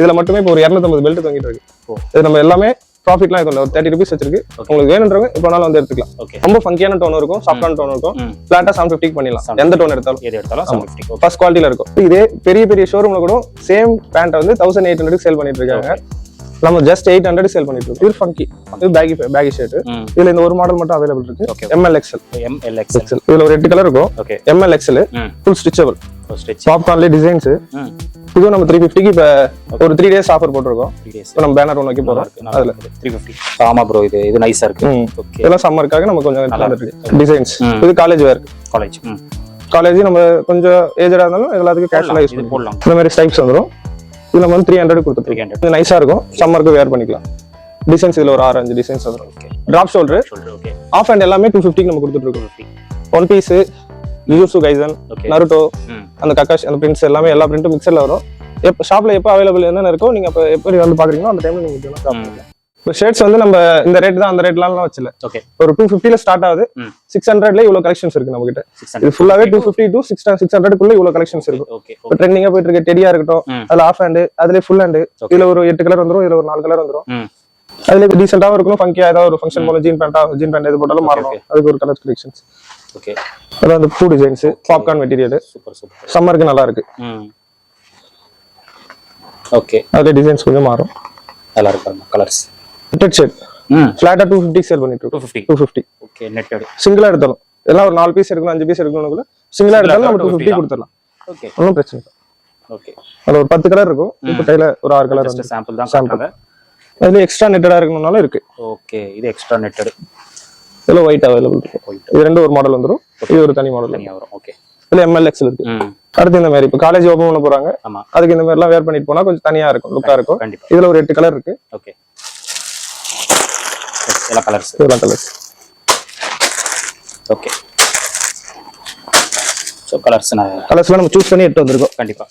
இதுல மட்டுமே இப்போ ஒரு இரநூத்தம்பது பெல்ட் தொங்கிட்டு இருக்கு. இது நம்ம எல்லாமே ப்ராஃபிட்லாம் இல்லை. ஒரு தேர்ட்டி ருபீஸ் வச்சிருக்கு. உங்களுக்கு வேணுன்றவங்க இப்போ வேணாலும் வந்து எடுத்துக்கலாம். ரொம்ப ஃபங்கியான டோன் இருக்கும் சாஃப்டான டோன் இருக்கும். ம். ஃபிளாட்டா செவன் ஃபிஃப்டிக்கு பண்ணிடலாம். எந்த டோன் எடுத்தாலும். எது எடுத்தாலும் ஃபர்ஸ்ட் குவாலிட்டியில இருக்கும். இதே பெரிய பெரிய ஷோரூம்ல கூட சேம் பேண்ட்டை வந்து தௌசண்ட் எயிட் ஹண்ட்ரட் சேல் பண்ணிட்டு இருக்காங்க. நம்ம ஜஸ்ட் எயிட் ஹண்ட்ரட் சேல் பண்ணிட்டு இருக்கோம். இது ஃபங்கி இது பேகி பேகி ஷர்ட் இதுல இந்த ஒரு மாடல் மட்டும் அவைலபிள் இருக்கு. எம்எல் எக்ஸ்எல் எம்எல்எக்ஸ் எக்ஸ்எல் இதுல ஒரு எட்டு கலர் இருக்கும். Okay M L XL full stitchable stitch பாப்கார்ன்லேயே designs இதுவும் நம்ம த்ரீ ஃபிஃப்டிக்கு இப்போ ஒரு த்ரீ டேஸ் ஆஃபர் போட்டிருக்கோம். இப்போ நம்ம பேனர் ஒன்று வைக்க போறோம். அதுல. த்ரீ ஃபிஃப்டி ஆமா ப்ரோ இது இது நைஸா இருக்கு. இதெல்லாம் சம்மருக்காக நம்ம கொஞ்சம் நல்லா இருக்கு. டிசைன்ஸ். இது காலேஜ் வேர் காலேஜ் காலேஜ் நம்ம கொஞ்சம் ஏஜடா இருந்தாலும் எல்லாத்துக்கும் கேஷுவலாக யூஸ் பண்ணுவோம் போடலாம். இந்த மாதிரி ஸ்டைப்ஸ் வந்துடும் இது நம்ம வந்து த்ரீ ஹண்ட்ரட் கொடுத்துருக்கோம் த்ரீ ஹண்ட்ரட் இது நைஸா இருக்கும். சம்மருக்கு வேர் பண்ணிக்கலாம். டிசைன்ஸ் இதுல ஒரு ஆறு அஞ்சு designs okay drop shoulder half hand எல்லாமே டூ ஃபிஃப்டிக்கு நம்ம கொடுத்துட்டு இருக்கோம் ஃபிஃப்டி ஒன் பீஸ் யூசு கைசன் நருட்டோ அந்த கக்காஷ் அந்த பிரிண்ட்ஸ் எல்லாமே எல்லா பிரிண்ட்டும் மிக்சர்ல வரும். எப்போ ஷாப்ல எப்போ அவைலபிள் என்னென்ன இருக்கோ நீங்க அப்போ எப்படி வந்து பாக்குறீங்களோ அந்த டைம்ல நீங்க இதெல்லாம். பண்ணிக்கலாம். இப்போ ஷர்ட்ஸ் வந்து நம்ம இந்த ரேட் தான் அந்த ரேட்லாம் வச்சல. ஓகே ஒரு டூ ஃபிஃப்டில ஸ்டார்ட் ஆகுது. சிக்ஸ் ஹண்ட்ரட்ல இவ்வளவு கலெக்ஷன்ஸ் இருக்கு நம்ம கிட்ட இது ஃபுல்லாவே two fifty two six six ஹண்ட்ரட்குள்ள இவ்வளவு கலெக்ஷன்ஸ் இருக்கும் ஓகே இப்போ ட்ரெண்டிங்கா போயிட்டு இருக்க டெடியா இருக்கட்டும். அதுல ஆஃப் ஹேண்ட் அதுல ஃபுல் ஹேண்ட். இதுல ஒரு எட்டு கலர் வந்துரும் இதுல ஒரு நாலு கலர் வந்துரும். ம். அதுல டீசென்டாவும் இருக்கணும் ஃபங்கியா ஏதாவது ஒரு ஃபங்க்ஷன் போல ஜீன் பேண்டா ஜீன் பேண்ட் எது போட்டாலும் மாறணும். அதுக்கு ஒரு கலர் கலெக்ஷன்ஸ் ஓகே அதான் அந்த பூ designs popcorn material super super சம்மருக்கு நல்லா இருக்கு. ஓகே அதுல டிசைன்ஸ் கொஞ்சம் மாறும். நல்லா இருக்கு கலர்ஸ் நெட்டட் ஷர்ட் ஃபிளாட்டா டூ ஃபிஃப்டி சேல் பண்ணிட்டு டூ இருக்கோம் fifty two fifty okay netted சிங்கிளா எடுத்தாலும் எல்லாம் ஒரு நாலு பீஸ் எடுக்கணும் அஞ்சு பீஸ் எடுக்கணும் சிங்கிளா எடுத்தாலும் நம்ம டூ 250 ஃபிஃப்டி. கொடுத்துடலாம். ஓகே ஒன்றும் பிரச்சனை இல்லை. ஓகே அதுல ஒரு பத்து கலர் இருக்கும். இப்போ கையில ஒரு ஆறு கலர் வந்து சாம்பிள் தான். காட்டுறாங்க அதுல எக்ஸ்ட்ரா நெட்டடா இருக்கணும்னாலும் இருக்கு. ஓகே இது எக்ஸ்ட்ரா நெட்டட் இதுல ஒயிட் அவைலபிள் இருக்கும் இது ரெண்டு ஒரு மாடல் வந்துரும். இது ஒரு தனி மாடல் வரும். ஓகே இதுல எம்எல் எக்ஸ்எல் இருக்கு. அடுத்து இந்த மாதிரி இப்போ காலேஜ் ஓப்பன் பண்ண போறாங்க. ஆமா. அதுக்கு இந்த மாதிரிலாம் வேர் பண்ணிட்டு போனா கொஞ்சம் தனியா இருக்கும் லுக்கா இருக்கும். இதுல ஒரு எட்டு கலர் இருக்கு. ஓகே எல்லா கலர்ஸ் இதெல்லாம் கலர்ஸ் ஓகே ஸோ கலர்ஸ் நான் கலர்ஸ்லாம் நம்ம சூஸ் பண்ணி எடுத்து வந்திருக்கோம். கண்டிப்பா.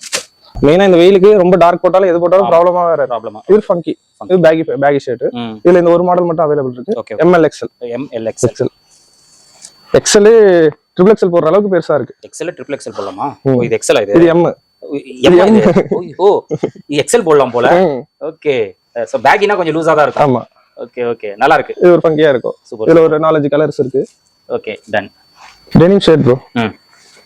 மெயினா இந்த வெயிலுக்கு ரொம்ப டார்க் போட்டாலும் எது போட்டாலும் ப்ராப்ளமா வேற ப்ராப்ளமா இது ஃபங்கி இது பேகி பேகி ஷர்ட் இதுல இந்த ஒரு மாடல் மட்டும் அவைலபிள் இருக்கு. Okay M L XL M L X XL XL triple XL போடுற அளவுக்கு பெருசா இருக்கு. எக்ஸல் ட்ரிபிள் எக்ஸல் போடலாமா? இது எக்ஸல் இது? இது எம்? ஓ இது எக்ஸல் போடலாம் போல. ஓகே ஸோ பேக்கினா கொஞ்சம் லூஸா தான் இருக்கும். ஆமா. ஓகே ஓகே நல்லா இருக்கு இது ஒரு ஃபங்கியா இருக்கும். சூப்பர் இதுல ஒரு நாலஞ்சு கலர்ஸ் இருக்கு. Okay done denim shirt bro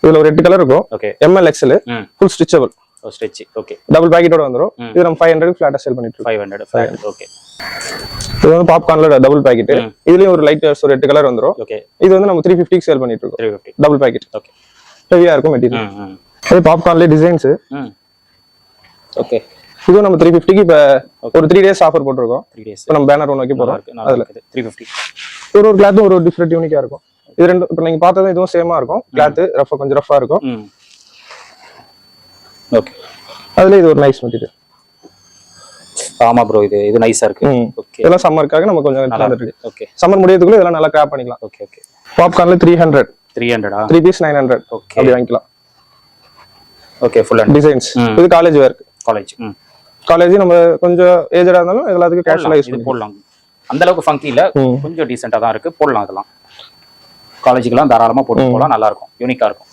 இதுல ஒரு எட்டு கலர் இருக்கும். Okay M L XL full stitchable ஓ ஸ்ட்ரெச் ஓகே டபுள் பாக்கெட்டோட வந்துரும். ம். இது நம்ம ஃபைவ் ஹண்ட்ரட் ஃபிளாட்டா சேல் பண்ணிட்டு ஃபைவ் ஹண்ட்ரட் ஓகே இது வந்து பாப்கார்ன்ல டபுள் பாக்கெட். இதுலயும் ஒரு லைட் ஒரு எட்டு கலர் வந்துரும். ஓகே இது வந்து நம்ம த்ரீ ஃபிஃப்டிக்கு சேல் பண்ணிட்டு இருக்கோம். டபுள் பாக்கெட் ஓகே ஹெவியா இருக்கும் மெட்டீரியல் அது பாப்கார்ன்லேயே டிசைன்ஸ் ஓகே இதுவும் நம்ம த்ரீ ஃபிஃப்டிக்கு இப்போ ஒரு த்ரீ டேஸ் ஆஃபர் போட்டிருக்கோம். த்ரீ டேஸ் இப்போ நம்ம பேனர் ஒன்று வைக்க நல்லா இருக்குது. த்ரீ ஃபிஃப்டி ஒரு ஒரு கிளாத்தும் ஒரு டிஃப்ரெண்ட் யூனிக்கா இருக்கும். இது ரெண்டு இப்போ நீங்க பார்த்ததும் இதுவும் சேமா இருக்கும். கிளாத் ரஃபா கொஞ்சம் ரஃபா இருக்கும். ஓகே அதுல இது ஒரு நைஸ் மெட்டீரியல் ஆமா ப்ரோ இது இது நைஸா இருக்கு. ஓகே இதெல்லாம் சம்மருக்காக நம்ம கொஞ்சம் நல்லா இருக்கு. ஓகே சம்மர் முடியறதுக்குள்ள இதெல்லாம் நல்லா கிராப் பண்ணிக்கலாம். ஓகே ஓகே பாப்கார்ன்ல three hundred three ஹண்ட்ரடா three piece nine hundred okay அப்படி வாங்கிக்கலாம். Okay full hand designs. இது காலேஜ் வேர் காலேஜ் ம். காலேஜ் நம்ம கொஞ்சம் ஏஜடா இருந்தாலும் எல்லாத்துக்கும் கேஷுவலா யூஸ் இது போடலாம். அந்த அளவுக்கு ஃபங்கி இல்ல. கொஞ்சம் டீசெண்டா தான் இருக்கு. போடலாம் இதெல்லாம். காலேஜுக்கெல்லாம் தாராளமா போட்டு போகலாம் நல்லா இருக்கும். யூனிக்கா இருக்கும்.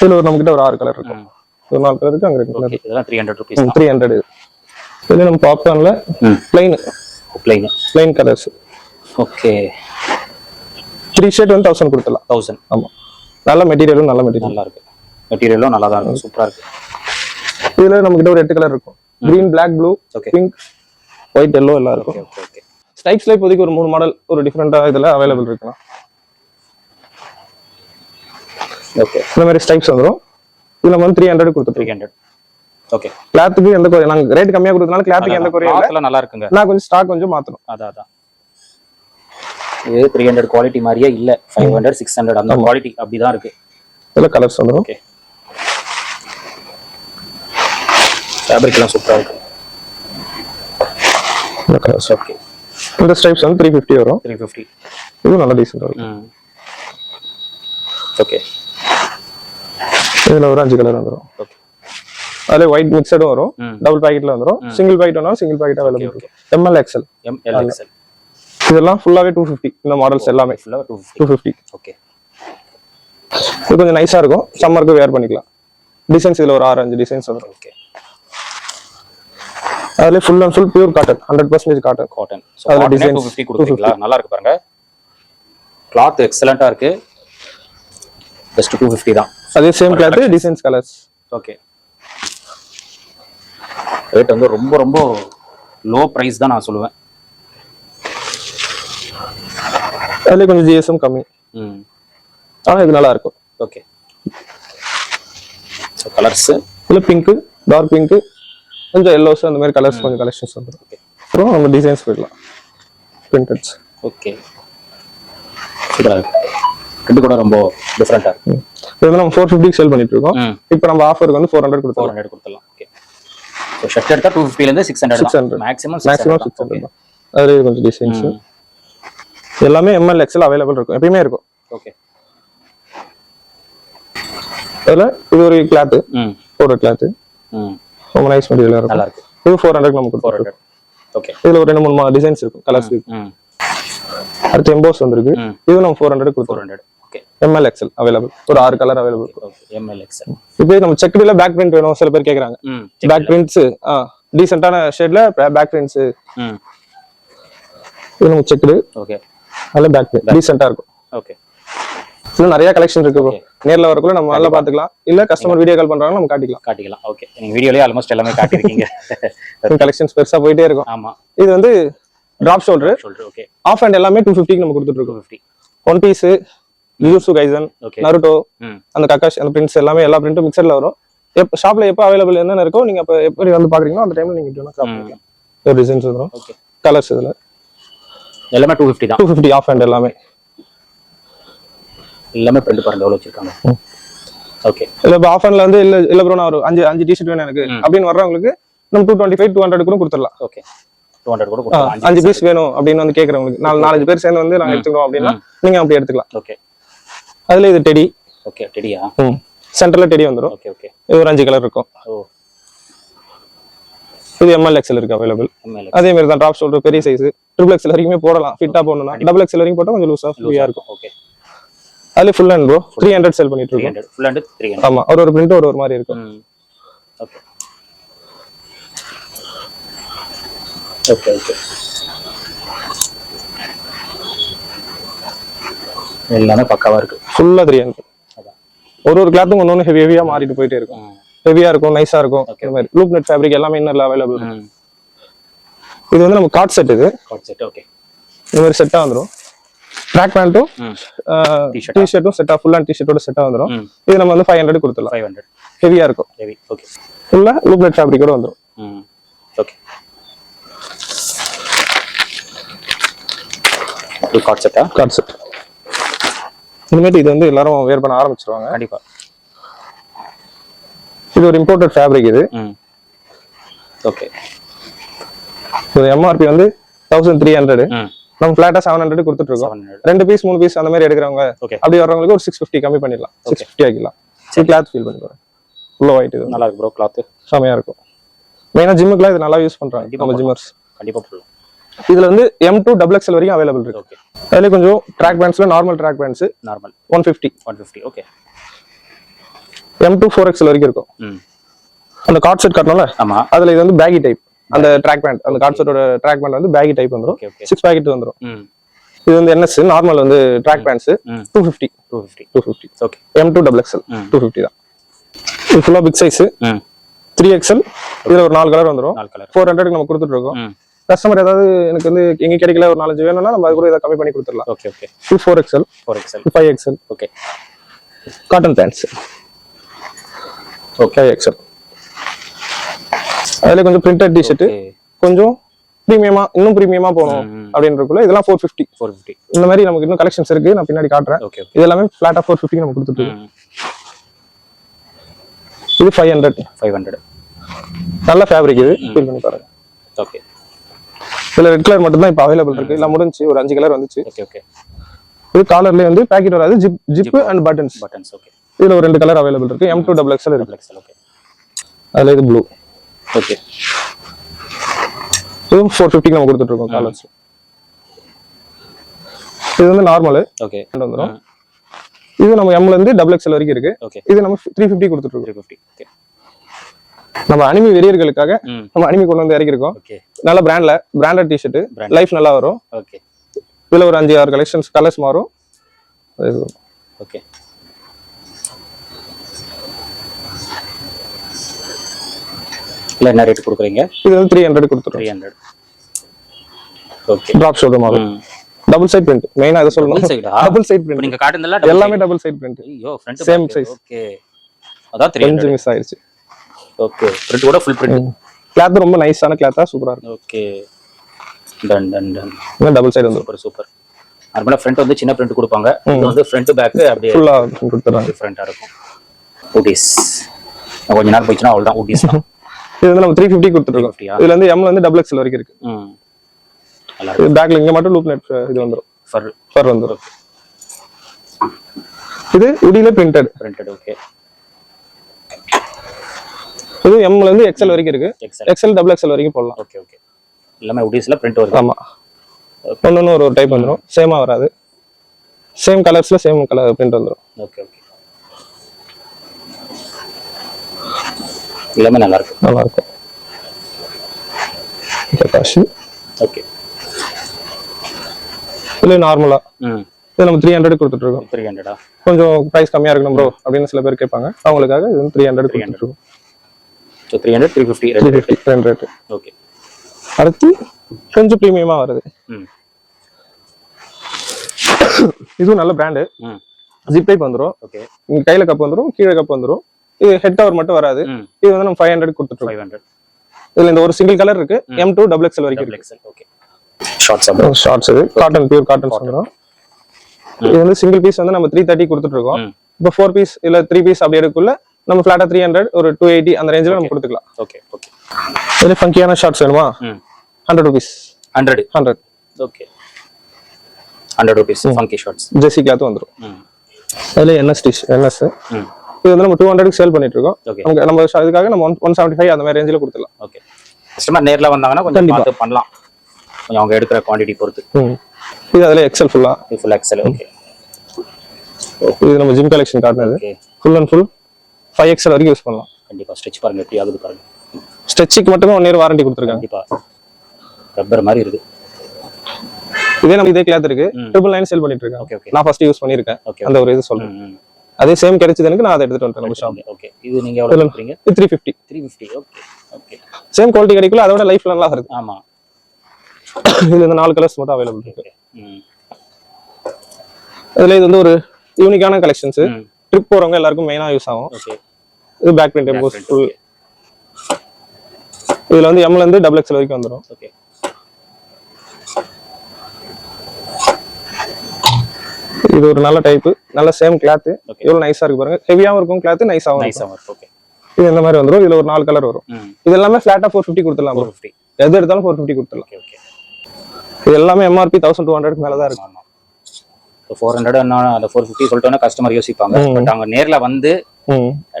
இதுல ஒரு நம்ம கிட்ட ஒரு ஆறு கலர் இருக்கும். ஒரு நாலு கலர் இருக்கு அங்க ஓகே இதெல்லாம் three hundred rupees three hundred இதுல நம்ம பாப்கார்ன்ல plain plain plain colours okay three shirt வந்து தௌசண்ட் கொடுத்துடலாம். தௌசண்ட் ஆமா. நல்ல மெட்டீரியலும் நல்ல மெட்டீரியல் நல்லா இருக்கு. மெட்டீரியலும் நல்லா தான் இருக்கு. சூப்பரா இருக்கு. இதுல நம்ம கிட்ட ஒரு எட்டு கலர் இருக்கும். Green black blue pink white yellow எல்லாம் இருக்கும். ஸ்டைப்ஸ்ல இப்போதைக்கு ஒரு மூணு மாடல் ஒரு டிஃப்ரெண்டா இதுல அவைலபிள் இருக்கலாம் ஓகே இந்த மாதிரி ஸ்டைப்ஸ் வந்துரும். இதுல வந்து த்ரீ ஹண்ட்ரட் கொடுத்துருக்கோம் த்ரீ ஹண்ட்ரட் ஓகே கிளாத்துக்கு எந்த குறை நாங்க ரேட் கம்மியா கொடுத்தனால கிளாத்துக்கு எந்த குறையும் இல்லை. நல்லா இருக்குங்க. நான் கொஞ்சம் ஸ்டாக் கொஞ்சம் மாத்தணும். அதான் அதான். இது த்ரீ ஹண்ட்ரட் குவாலிட்டி மாதிரியே இல்ல. ஃபைவ் ஹண்ட்ரட் சிக்ஸ் ஹண்ட்ரட் அந்த குவாலிட்டி அப்படிதான் இருக்கு. இதுல கலர்ஸ் வந்துரும். ஓகே ஃபேப்ரிக்லாம் சூப்பரா இருக்கு. இந்த கலர்ஸ் ஓகே இந்த ஸ்டைப்ஸ் வந்து த்ரீ ஃபிஃப்டி வரும். த்ரீ ஃபிஃப்டி இதுவும் நல்ல டீசெண்டா இருக்கும் ஓகே இதுல ஒரு அஞ்சு கலர் வந்துரும். ஓகே அதுல ஒயிட் மிக்சடும் வரும். டபுள் பாக்கெட்ல வந்துரும். சிங்கிள் பாக்கெட் வேணாலும் சிங்கிள் பாக்கெட் அவைலபிள். இருக்கும். M L XL M L XL இதெல்லாம் ஃபுல்லாவே டூ ஃபிஃப்டி இந்த மாடல்ஸ் எல்லாமே. ஃபுல்லாக டூ ஃபிஃப்டி ஓகே இது கொஞ்சம் நைஸா இருக்கும். சம்மருக்கு வேர் பண்ணிக்கலாம். டிசைன்ஸ் இதுல ஒரு ஆறு அஞ்சு டிசைன்ஸ் வந்துரும். ஓகே அதுல full and full pure cotton hundred percentage cotton cotton அதுல காட்டனே designs டூ ஃபிஃப்டி கொடுத்துருக்கீங்களா நல்லா இருக்கு பாருங்க கிளாத் எக்ஸலண்டா இருக்கு. ஜஸ்ட் டூ ஃபிஃப்டி தான். அதே same cloth designs colours okay rate வந்து ரொம்ப ரொம்ப லோ ப்ரைஸ் தான் நான் சொல்லுவேன். அதுல கொஞ்சம் ஜிஎஸ்எம் கம்மி. ம். ஆனா இது நல்லா இருக்கும் ஓகே கலர்ஸ் இதுல பிங்க் டார்க் பிங்க் கொஞ்சம் எல்லோஸ் அந்த மாதிரி கலர்ஸ் கொஞ்சம் கலெக்ஷன்ஸ் வந்துடும் அப்புறம் நம்ம டிசைன்ஸ் போயிடலாம். பிரிண்டட்ஸ் ஓகே ரெண்டு கூட ரொம்ப டிஃப்ரெண்ட்டாக இருக்கு. இது வந்து நம்ம ஃபோர் ஃபிஃப்டிக்கு சேல் பண்ணிட்டு இருக்கோம். இப்போ நம்ம ஆஃபருக்கு வந்து ஃபோர் ஹண்ட்ரட் கொடுத்தோம் ஃபோர் ஹண்ட்ரட் கொடுத்துடலாம். ஓகே ஸோ ஷர்ட் எடுத்தால் two ஃபிஃப்டிலேருந்து six hundred 600. Maximum maximum six hundred தான். அது கொஞ்சம் டிசைன்ஸ் எல்லாமே எம்எல் எக்ஸ்எல் அவைலபிள் இருக்கும். எப்பயுமே இருக்கும். ஓகே அதுல இது ஒரு கிளாத் ம். ஒரு கிளாத் ம். ரொம்ப நைஸ் மெட்டீரியல் இருக்கும். நல்லா இருக்கு. இது ஃபோர் ஹண்ட்ரட் நம்ம ஃபோர் ஹண்ட்ரட் ஓகே இதுல ஒரு ரெண்டு மூணு டிசைன்ஸ் இருக்கும் கலர்ஸ் ம் அடுத்து எம்போஸ் வந்திருக்கு. இது நம்ம four hundred four hundred okay M L XL available ஒரு ஆறு கலர் அவைலபிள் ஓகே எம்எல்எக்ஸ் இப்போ நம்ம செக்குல பேக் பிரிண்ட் வேணும் சில பேர் கேக்குறாங்க. பேக் பிரிண்ட்ஸ் ஆ டீசென்டான ஷேட்ல பேக் பிரிண்ட்ஸ் இது நம்ம செக்குடு ஓகே நல்ல பேக் பிரிண்ட் டீசென்டா இருக்கும். ஓகே இன்னும் நிறைய கலெக்ஷன் இருக்கு ப்ரோ நேர்ல வரக்குள்ள நம்ம நல்லா பாத்துக்கலாம். இல்ல கஸ்டமர் வீடியோ கால் பண்றாங்க நம்ம காட்டிக்கலாம். காட்டிக்கலாம். ஓகே நீங்க வீடியோலயே ஆல்மோஸ்ட் எல்லாமே காட்டியிருக்கீங்க. கலெக்ஷன்ஸ் பெருசா போயிட்டே இருக்கும். ஆமா. இது வந்து டிராப் ஷோல்டர் சொல்றேன் ஓகே ஆஃப் ஹேண்ட் எல்லாமே டூ ஃபிஃப்டிக்கு நம்ம கொடுத்துட்டு இருக்கோம். ஃபிஃப்டி ஒன் பீஸ் யூசு கைசன் நருட்டோ அந்த கக்காஷ் அந்த பிரிண்ட்ஸ் எல்லாமே எல்லா பிரிண்ட்டும் மிக்சர்ல வரும். எப்ப ஷாப்ல எப்போ அவைலபிள் என்னென்ன இருக்கோ நீங்க அப்ப எப்படி வந்து பாக்குறீங்களோ அந்த டைம்ல நீங்க இப்படி கிராப் பண்ணிக்கலாம். ஒரு டிசைன்ஸ் வந்துடும் கலர்ஸ் இதுல. எல்லாமே டூ ஃபிஃப்டி தான். டூ ஃபிஃப்டி ஆஃப் ஹேண்ட் எல்லாமே. எல்லாமே பிரிண்ட் பாருங்க எவ்வளோ வச்சிருக்காங்க. ஓகே இல்ல இப்போ ஆஃப் ஹேண்ட்ல வந்து இல்ல இல்ல ப்ரோ நான் ஒரு அஞ்சு அஞ்சு டிஷர்ட் வேணும் எனக்கு. அப்படின்னு வர்றவங்களுக்கு நம்ம two twenty five two hundred கூட கொடுத்துடலாம். ஓகே டூ ஹண்ட்ரட் கூட அஞ்சு பீஸ் வேணும் அப்படின்னு வந்து கேக்குறவங்களுக்கு. நாலு நாலஞ்சு பேர் சேர்ந்து வந்து நாங்க எடுத்துக்கிறோம் அப்படின்னா நீங்க அப்படி எடுத்துக்கலாம். ஓகே அதுல இது டெடி ஓகே டெடியா சென்டர்ல டெடி வந்துடும் ஓகே ஓகே இது ஒரு அஞ்சு கலர் இருக்கும். ஓ. இது எம்எல் எக்ஸ்எல் இருக்கு அவைலபிள் அதே மாதிரி தான் ட்ராப் ஷோல்டர் பெரிய சைஸ் ட்ரிபிள் எக்ஸ்எல் வரைக்குமே போடலாம். ஃபிட்டா போடணும்னா டபுள் எக்ஸ்எல் வரைக்கும் போட்டா கொஞ்சம் லூஸா ஃப்ரீயா இருக்கும். ஓகே அதுல full hand bro three hundred sell பண்ணிட்டு இருக்கோம். ஃபுல் ஹண்ட்ரட் த்ரீ ஹண்ட்ரட் ஆமா ஒரு ஒரு பிரிண்ட் ஒரு ஒரு மாதிரி இருக்கும். ஓகே ஓகே எல்லாமே பக்காவா இருக்கு. ஃபுல்லா த்ரீ ஹண்ட்ரட் ஒரு ஒரு கிளாத்தும் ஒன்று ஹெவி ஹெவியா மாறிட்டு போயிட்டே இருக்கும். ம். ஹெவியா இருக்கும் நைஸா இருக்கும் இந்த மாதிரி. லூப் நெட் ஃபேப்ரிக் எல்லாமே இன்னர்ல அவைலபிள் இது வந்து நம்ம காட் செட் இது. காட் செட் ஓகே இந்த மாதிரி செட்டா வந்துரும். ட்ராக் பேண்ட்டும் டி ஷர்ட்டும் செட்டா ஃபுல் அண்ட் டி ஷர்ட்டோட செட்டா வந்துரும். ம். இது நம்ம வந்து ஃபைவ் ஹண்ட்ரட் கொடுத்துடலாம். ஃபைவ் ஹண்ட்ரட் ஹெவியா இருக்கும். ஹெவி ஓகே ஃபுல்லா லூப் நெட் ஃபேப்ரிக்கோட வந்துரும். ம். ஓகே காட் செட்டா காட் செட் இனிமேட்டு இது வந்து எல்லாரும் வேர் பண்ண ஆரம்பிச்சிருவாங்க. கண்டிப்பா. இது ஒரு இம்போர்ட்டட் ஃபேப்ரிக் இது. ஓகே இது எம்ஆர்பி வந்து தௌசண்ட் த்ரீ ஹண்ட்ரட் நம்ம ஃபிளாட்டா செவன் ஹண்ட்ரட் கொடுத்துட்டு இருக்கோம். ரெண்டு பீஸ் மூணு பீஸ் அந்த மாதிரி எடுக்கிறவங்க ஓகே அப்படி வர்றவங்களுக்கு ஒரு சிக்ஸ் ஃபிஃப்டி கம்மி பண்ணிடலாம். சிக்ஸ் ஃபிஃப்டி ஆக்கிடலாம். சரி கிளாத் ஃபீல் பண்ணி உள்ள ஒயிட் இது. நல்லா இருக்கு ப்ரோ கிளாத்து செமையா இருக்கும். மெயினா ஜிம்முக்குலாம் இது நல்லா யூஸ் பண்றாங்க. நம்ம ஜிம்மர்ஸ் கண்டிப்பா போடலாம் இதுல வந்து எம் டூ டபுள் எக்ஸ்எல் வரைக்கும் அவைலபிள் இருக்கு. ஓகே அதுல கொஞ்சம் track பேண்ட்ஸ்ல normal track pants normal one fifty one fifty okay M two four XL வரைக்கும் இருக்கும். அந்த கார்ட் செட் காட்டணும்ல ஆமா. அதுல இது வந்து பேகி டைப் அந்த ட்ராக் பேண்ட் அந்த கார்ட் செட்டோட ட்ராக் பேண்ட் வந்து baggy type okay six pocket வந்துரும். ம். இது வந்து என்எஸ் நார்மல் வந்து track pants two fifty two fifty two fifty okay M two double XL. Two fifty தான். இது ஃபுல்லா பிக் சைஸ் த்ரீ எக்ஸ்எல் இதுல ஒரு நாலு கலர் கலர் ஃபோர் ஹண்ட்ரட் நம்ம கொடுத்துட்டு இருக்கோம். கஸ்டமர் ஏதாவது எனக்கு வந்து எங்க கிடைக்கல ஒரு நாலஞ்சு வேணும்னா நம்ம அது கூட ஏதாவது கம்மி பண்ணி கொடுத்துடலாம். Okay okay two four XL four XL five XL okay cotton pants okay XL அதுல கொஞ்சம் பிரிண்டட் டிஷர்ட் கொஞ்சம் ப்ரீமியமா இன்னும் ப்ரீமியமா போகணும் ம். அப்படின்றக்குள்ள இதெல்லாம் ஃபோர் ஃபிஃப்டி ஃபோர் ஃபிஃப்டி இந்த மாதிரி நமக்கு இன்னும் கலெக்ஷன்ஸ் இருக்கு. நான் பின்னாடி காட்டுறேன். இது எல்லாமே ஃபிளாட்டா ஃபோர் ஃபிஃப்டி நம்ம கொடுத்துட்டு இது ஃபைவ் ஹண்ட்ரட் ஃபைவ் ஹண்ட்ரட் நல்ல ஃபேப்ரிக் இது. ஃபீல் பண்ணி பாருங்க. ஓகே இதுல ரெட் கலர் மட்டும் தான் இப்போ அவைலபிள் இருக்கு. எல்லாம் முடிஞ்சு ஒரு அஞ்சு கலர் வந்துச்சு. ஓகே ஓகே இது காலர்லயே வந்து பேக்கெட் வராது. Zip zip and buttons buttons okay இதுல ஒரு ரெண்டு கலர் அவைலபிள் இருக்கு. எம் டூ டபுள் எக்ஸ்எல் இருக்கு. ஓகே அதுல இது ப்ளூ ஓகே இது ஃபோர் ஃபிஃப்டிக்கு நம்ம கொடுத்துட்டு இருக்கோம் கலர்ஸ் இது வந்து நார்மல் ஓகே வந்துடும் இது நம்ம எம்ல இருந்து டபுள் எக்ஸ்எல் வரைக்கும் இருக்கு. ஓகே இது நம்ம த்ரீ ஃபிஃப்டி கொடுத்துட்டு இருக்கோம் நம்ம அனிமி வெறியர்களுக்காக நம்ம அனிமி கொண்டு வந்து இறக்கிருக்கோம் நல்ல பிராண்ட்ல பிராண்டட் டிஷர்ட். லைஃப் நல்லா வரும். ஓகே இதுல ஒரு அஞ்சு ஆறு கலெக்ஷன்ஸ் கலர்ஸ் மாறும். ஓகே இல்லை என்ன ரேட் கொடுக்குறீங்க? இது வந்து த்ரீ ஹண்ட்ரட் கொடுத்துருவோம் three hundred okay drop shoulder model double side print மெயினா அதை சொல்லணும். டபுள் சைடா டபுள் சைட் பிரிண்ட் நீங்க காட்டுனதெல்லாம் எல்லாமே டபுள் சைட் பிரிண்ட் ஐயோ ஃப்ரண்ட் Same size. ஓகே அதான் த்ரீ கொஞ்சம் மிஸ் ஆயிருச்சு. ஓகே பிரிண்ட் கூட ஃபுல் பிரிண்ட் கிளாத் ரொம்ப நைஸான கிளாத்தா சூப்பரா இருக்கும் okay done done done double side வந்துடும் சூப்பர் சூப்பர் நார்மலாக ஃப்ரண்ட் வந்து சின்ன பிரிண்ட் கொடுப்பாங்க. இது வந்து ஃப்ரண்ட் பேக் அப்படியே ஃபுல்லா கொடுத்துறாங்க டிஃப்ரெண்ட்டாக இருக்கும். ஊட்டிஸ் கொஞ்ச நேரம் போயிடுச்சுன்னா அவ்வளோதான் ஊட்டிஸ் தான். இது வந்து நம்ம த்ரீ ஃபிஃப்டி கொடுத்துருக்கோம் 350 -யா? இதுல இருந்து எம்ல இருந்து டபுள் எக்ஸ்எல் வரைக்கும் இருக்கு. பேக்ல இங்க மட்டும் லூப் நெட் இது வந்துரும். ஃபர் வந்துரும். இது உடியில பிரிண்டட் பிரிண்டட் ஓகே இது எம்ல இருந்து எக்ஸ்எல் வரைக்கும் இருக்கு. எக்ஸ்எல் டபுள் எக்ஸ்எல் வரைக்கும் போடலாம். ஓகே ஓகே எல்லாமே ஊட்டிஸில் பிரிண்ட் வருது. ஆமா. ஒன்னு ஒரு டைப் வந்துரும். சேமா வராது. சேம் கலர்ஸ்ல சேம் கலர் பிரிண்ட் வந்துரும். ஓகே ஓகே எல்லாமே நல்லா இருக்கு நல்லா இருக்கும் காசு ஓகே இல்ல நார்மலா இது நம்ம த்ரீ ஹண்ட்ரட் கொடுத்துட்டு இருக்கோம் த்ரீ ஹண்ட்ரட்ரா கொஞ்சம் பிரைஸ் கம்மியா இருக்கணும் ப்ரோ அப்படின்னு சில பேர் கேட்பாங்க. அவங்களுக்காக இது த்ரீ ஹண்ட்ரட் கொடுத்துட்டு இருக்கோம் so three hundred three fifty three fifty ரெண்டு ரேட்டு ஓகே அடுத்து கொஞ்சம் ப்ரீமியமா வருது. இதுவும் நல்ல பிராண்டு ஜிப் டைப் வந்துரும். ஓகே கையில கப் வந்துரும் கீழே கப் வந்துரும். இது ஹெட் கவர் மட்டும் வராது. இது வந்து நம்ம ஃபைவ் ஹண்ட்ரட் கொடுத்துருக்கோம் ஃபைவ் ஹண்ட்ரட் இதுல இந்த ஒரு சிங்கிள் கலர் இருக்கு. எம் டூ டபுள் எக்ஸ்எல் வரைக்கும் ஓகே ஷார்ட்ஸ் ஷார்ட்ஸ் இது. காட்டன் பியூர் காட்டன் வந்துரும் இது வந்து சிங்கிள் பீஸ் வந்து நம்ம த்ரீ தேர்ட்டி கொடுத்துட்டு இருக்கோம் இப்போ ஃபோர் பீஸ் இல்ல த்ரீ பீஸ் அப்படி எடுக்குள்ள நம்ம ஃபிளாட்டா த்ரீ ஹண்ட்ரட் ஒரு டூ எயிட்டி அந்த ரேஞ்சில் நம்ம கொடுத்துக்கலாம். ஓகே ஓகே இதுல ஃபங்கியான ஷார்ட்ஸ் வேணுமா? Hundred rupees hundred hundred okay hundred rupees funky shorts jersey cloth வந்துரும். ம். அதுல என்எஸ் டிஷ் என்எஸ் இது வந்து நம்ம டூ ஹண்ட்ரட் சேல் பண்ணிட்டு இருக்கோம் நமக்கு நம்ம அதுக்காக நம்ம ஒன் ஒன் செவன்டி ஃபைவ் அந்த மாதிரி ரேஞ்சில் கொடுத்துடலாம். ஓகே கஸ்டமர் நேர்ல வந்தாங்கன்னா கொஞ்சம். பார்த்து பண்ணலாம். கொஞ்சம் அவங்க எடுக்கிற குவாண்டிட்டி பொறுத்து. இது அதுல எக்ஸல் ஃபுல்லா ஃபுல் எக்ஸல் ஓகே இது நம்ம ஜிம் கலெக்ஷன் காட்டினது full and full five XL வரைக்கும் யூஸ் பண்ணலாம். கண்டிப்பா. ஸ்ட்ரெச் பாருங்க எப்படி ஆகுது பாருங்க. ஸ்ட்ரெச்சுக்கு மட்டுமே ஒன் இயர் வாரண்டி கொடுத்துருக்காங்க. கண்டிப்பா. ரப்பர் மாதிரி இருக்கு. இதே நம்ம இதே கிளாத் இருக்கு. ட்ரிபிள் நைன் சேல் பண்ணிட்டு இருக்கேன் ஓகே ஓகே நான் ஃபர்ஸ்ட் யூஸ் பண்ணிருக்கேன் அந்த ஒரு இது சொல்றேன். அதே சேம் கிடைச்சது எனக்கு நான் அதை எடுத்துட்டு வந்துட்டேன் நம்ம ஷாப் ஓகே இது நீங்க எவ்வளவு கொடுக்குறீங்க? இது three fifty three fifty okay okay same quality கிடைக்கல அதோட லைஃப் நல்லா வருது. ஆமா. இதுல இந்த நாலு கலர்ஸ் மட்டும் அவைலபிள் இருக்கு. இதுல இது வந்து ஒரு யூனிக்கான கலெக்ஷன்ஸ் ட்ரிப் போறவங்க எல்லாருக்கும் மெயினா யூஸ் ஆகும். ஓகே இது பேக் பிரிண்ட் எம்போஸ் ஃபுல் இதுல வந்து எம்ல இருந்து டபுள் எக்ஸ்எல் வரைக்கும் வந்துரும். ஓகே இது ஒரு நல்ல டைப் நல்ல சேம் கிளாத் Okay. எவ்வளவு நைஸா இருக்கு பாருங்க. ஹெவியாவும் இருக்கும் கிளாத் நைஸாவும் நைஸ் இருக்கும். ஓகே இது இந்த மாதிரி வந்துரும். இதுல ஒரு நாலு கலர் வரும். இது எல்லாமே ஃபிளாட்டா ஃபோர் ஃபிஃப்டி கொடுத்துடலாம் ஃபோர். ஃபிஃப்டி எது எடுத்தாலும் ஃபோர் ஃபிஃப்டி கொடுத்துடலாம். இது எல்லாமே எம்ஆர்பி தௌசண்ட் டூ ஹண்ட்ரட் மேல தான் இருக்கு. ஆமா. இப்போ ஃபோர் ஹண்ட்ரட் அந்த ஃபோர் ஃபிஃப்டி சொல்லிட்டோன்னா கஸ்டமர் யோசிப்பாங்க. பட் அவங்க நேர்ல வந்து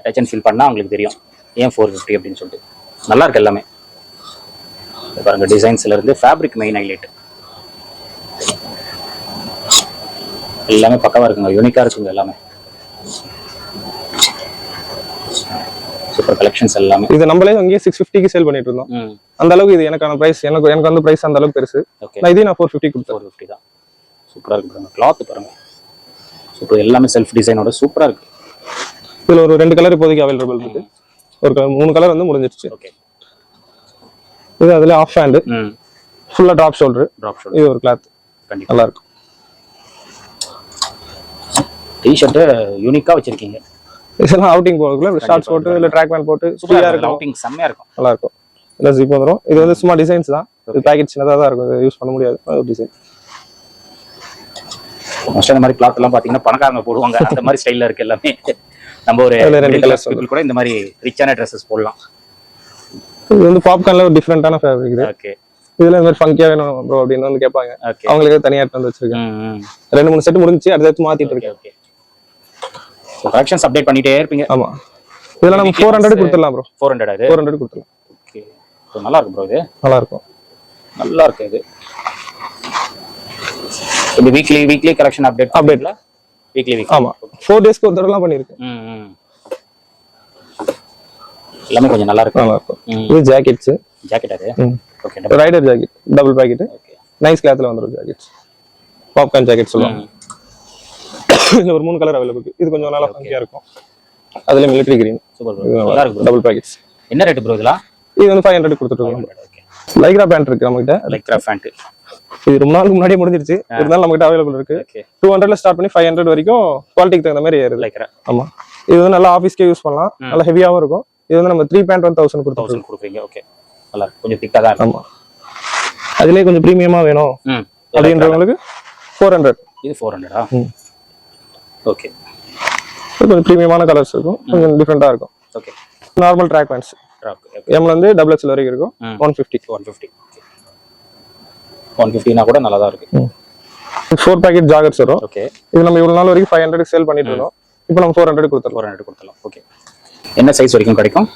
டச் அண்ட் ஃபீல் பண்ணா அவங்களுக்கு தெரியும். ஏன் ஃபோர் ஃபிஃப்டி அப்படின்னு சொல்லிட்டு. நல்லா இருக்கு எல்லாமே. பாருங்க டிசைன்ஸ்ல இருந்து ஃபேப்ரிக் மெயின் ஹைலைட் எல்லாமே பக்கவா இருக்குங்க. யூனிக்கா இருக்குங்க எல்லாமே. சூப்பர் கலெக்ஷன்ஸ் எல்லாமே. இது நம்மளே அங்கேயே சிக்ஸ் ஃபிஃப்டிக்கு சேல் பண்ணிட்டு இருந்தோம் அந்த அளவுக்கு இது எனக்கான பிரைஸ் எனக்கு எனக்கு வந்து பிரைஸ் அந்த அளவுக்கு பெருசு. நான் இதையும் நான் ஃபோர் ஃபிஃப்டி கொடுத்தேன். ஃபோர் ஃபிஃப்டி தான். சூப்பரா இருக்கு பாருங்க. கிளாத் பாருங்க. சூப்பர் எல்லாமே செல்ஃப் டிசைனோட சூப்பரா இருக்கு. இதுல ஒரு ரெண்டு கலர் இப்போதைக்கு அவைலபிள் இருக்கு. ஒரு கலர் மூணு கலர் வந்து முடிஞ்சிருச்சு. ஓகே இது அதுல ஆஃப் ஹேண்டு ம் ஃபுல்லா டாப் ஷோல்டர் ட்ராப் ஷோல்டர் இது ஒரு கிளாத் நல்லா இருக்கும். டிஷர்ட்டு யூனிக்கா வச்சிருக்கீங்க. இதெல்லாம் அவுட்டிங் போகிறதுக்குள்ள ஷார்ட்ஸ் போட்டு இல்ல ட்ராக் பேண்ட் போட்டு சூப்பரா ஃப்ரீயா இருக்கும். அவுட்டிங் செம்மையா இருக்கும். நல்லா இருக்கும் இல்ல ஜிப் வந்துரும். இது வந்து சும்மா டிசைன்ஸ் தான். இது பேக்கெட் சின்னதா தான் இருக்கும். யூஸ் பண்ண முடியாது. ஒரு டிசைன் மோஸ்ட் அந்த மாதிரி கிளாத் எல்லாம் பாத்தீங்கன்னா பணக்காரங்க போடுவாங்க. அந்த மாதிரி ஸ்டைல்ல இருக்கு எல்லாமே. நம்ம ஒரு ரெண்டு பீப்புள் கூட இந்த மாதிரி ரிச்சான ட்ரெஸ்ஸஸ் போடலாம். இது வந்து பாப்கார்ன்ல ஒரு டிஃப்ரெண்டான ஃபேப்ரிக் இது. ஓகே இதுல இந்த மாதிரி ஃபங்கியா வேணும் ப்ரோ அப்படின்னு வந்து கேட்பாங்க. அவங்களுக்கு தனியா எடுத்து வந்து வச்சிருக்கேன். ரெண்டு மூணு செட் முடிஞ்சுச்சு. அடுத்தடுத்து மாத்திட்டு இருக்கேன். ஓகே கலெக்ஷன்ஸ் அப்டேட் பண்ணிட்டே இருப்பீங்க. ஆமா. இதெல்லாம் நம்ம ஃபோர் ஹண்ட்ரட் கொடுத்துடலாம் ப்ரோ ஃபோர் ஹண்ட்ரட் அது ஃபோர் ஹண்ட்ரட் கொடுத்துடலாம். ஓகே நல்லா இருக்கு ப்ரோ இது? நல்லா இருக்கும் நல்லா இருக்கு இது இந்த weekly weekly collection update Update. Weekly weekly ஆமா. ஃபோர் டேஸ்க்கு ஒரு தடவைலாம் பண்ணியிருக்கேன் ம் எல்லாமே கொஞ்சம் நல்லா இருக்கு நல்லா இருக்கும். இது ஜாக்கெட்ஸ் ஜாக்கெட் அது. Okay rider jacket double pocket nice கிளாத்ல வந்துரும் ஜாக்கெட்ஸ் பாப்கார்ன் ஜாக்கெட் சொல்லுவாங்க. இதுல ஒரு மூணு கலர் அவைலபிள் இது கொஞ்சம் நல்லா ஃபங்கியா இருக்கும். அதுல military green super double pockets என்ன ரேட் ப்ரோ இதெல்லாம்? இது வந்து five hundred okay lycra pant இருக்கு நம்மகிட்ட. லைக்ரா ஃபேண்ட் இது ரொம்ப நாளுக்கு முன்னாடியே முடிஞ்சிருச்சு. இருந்தாலும் நம்மகிட்ட அவைலபிள் இருக்கு. டூ ஹண்ட்ரட்ல ஸ்டார்ட் பண்ணி ஃபைவ் ஹண்ட்ரட் வரைக்கும் குவாலிட்டிக்கு தகுந்த மாதிரி ஏறுது. லைக்ரா ஆமா. இது வந்து நல்லா ஆஃபீஸ்க்கே யூஸ் பண்ணலாம். நல்லா ஹெவியாவும் இருக்கும். இது வந்து நம்ம three pant one thousand thousand கொடுக்குறீங்க. ஓகே நல்லா கொஞ்சம் திக்காக தான் ஆமா. அதுலயே கொஞ்சம் ப்ரீமியமா வேணும். அப்படின்றவங்களுக்கு ஃபோர் ஹண்ட்ரட் இது ஃபோர் ஹண்ட்ரடா. ஓகே கொஞ்சம் ப்ரீமியமான கலர்ஸ் இருக்கும். கொஞ்சம் டிஃப்ரெண்டா இருக்கும். ஓகே நார்மல் ட்ராக் பேண்ட்ஸ் எம்ல இருந்து டபுள் எக்ஸ்எல் வரைக்கும் இருக்கும். One fifty one fifty one ஃபிஃப்டினா கூட நல்லா தான் இருக்கு ஃபோர் பேக்கெட் ஜாகர்ஸ் வரும். ஓகே இது நம்ம இவ்வளவு நாள் வரைக்கும் ஃபைவ் ஹண்ட்ரட் சேல் பண்ணிட்டு இருந்தோம். இப்போ நம்ம ஃபோர் ஹண்ட்ரட் கொடுத்துருவோம் ஃபோர் ஹண்ட்ரட் கொடுத்துடலாம். ஓகே என்ன சைஸ் வரைக்கும் கிடைக்கும்?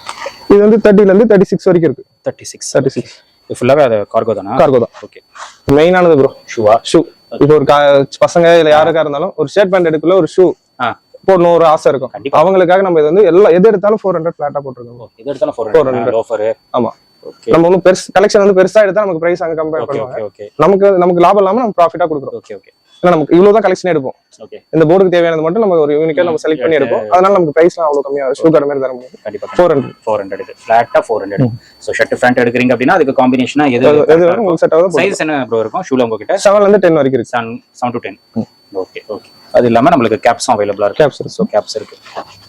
இது வந்து தேர்ட்டில இருந்து தேர்ட்டி சிக்ஸ் வரைக்கும் இருக்கு. தேர்ட்டி சிக்ஸ் தேர்ட்டி சிக்ஸ் ஃபுல்லாகவே அது கார்கோ தானா? கார்கோ தான். ஓகே மெயினானது ப்ரோ ஷூவா ஷூ இப்போ ஒரு பசங்க இல்ல யாருக்கா இருந்தாலும் ஒரு ஷர்ட் பேண்ட் எடுக்கல ஒரு ஷூ போடணும் ஒரு ஆசை இருக்கும். அவங்களுக்காக நம்ம இது வந்து எல்லா எது எடுத்தாலும் ஃபோர் ஹண்ட்ரட் ஃபிளாட்டா போட்டுருக்கோம். இது எடுத்தாலும் ஃபோர் ஹண்ட்ரட் லோஃபரு ஆமா. ஓகே நம்ம ஒன்றும் பெருசு கலெக்ஷன் வந்து பெருசா எடுத்தா நமக்கு பிரைஸ் அங்க கம்பேர் பண்ணுவாங்க. நமக்கு நமக்கு லாபம் இல்லாம நம்ம ப்ராஃபிட்டா கொடுக்குறோம். ஓகே ஓகே நமக்கு இவ்வளவு கலெக்ஷன் எடுப்போம். ஓகே இந்த போர்டுக்கு தேவையானது மட்டும் நம்ம ஒரு யூனிக்கா நம்ம செலக்ட் பண்ணி எடுப்போம். அதனால நமக்கு பிரைஸ்லாம் அவ்வளவு கம்மியா ஷூ மாதிரி தர முடியும் கண்டிப்பாக ஃபோர் ஹண்ட்ரட் ஃபோர் ஹண்ட்ரட் இது. ஃபிளாட்டாக four hundred so shirt pant எடுக்கிறீங்க அப்படின்னா அதுக்கு காம்பினேஷனா எது எது வரும் உங்களுக்கு செட் ஆகுது சைஸ் என்ன ப்ரோ இருக்கும்? ஷூல உங்ககிட்ட? செவன்ல இருந்து டென் வரைக்கும் இருக்கு. Seven to ten okay okay அது இல்லாம நம்மளுக்கு கேப்ஸும் அவைலபிளா இருக்கு. கேப்ஸ் இருக்கு. ஸோ கேப்ஸ் இருக்கு.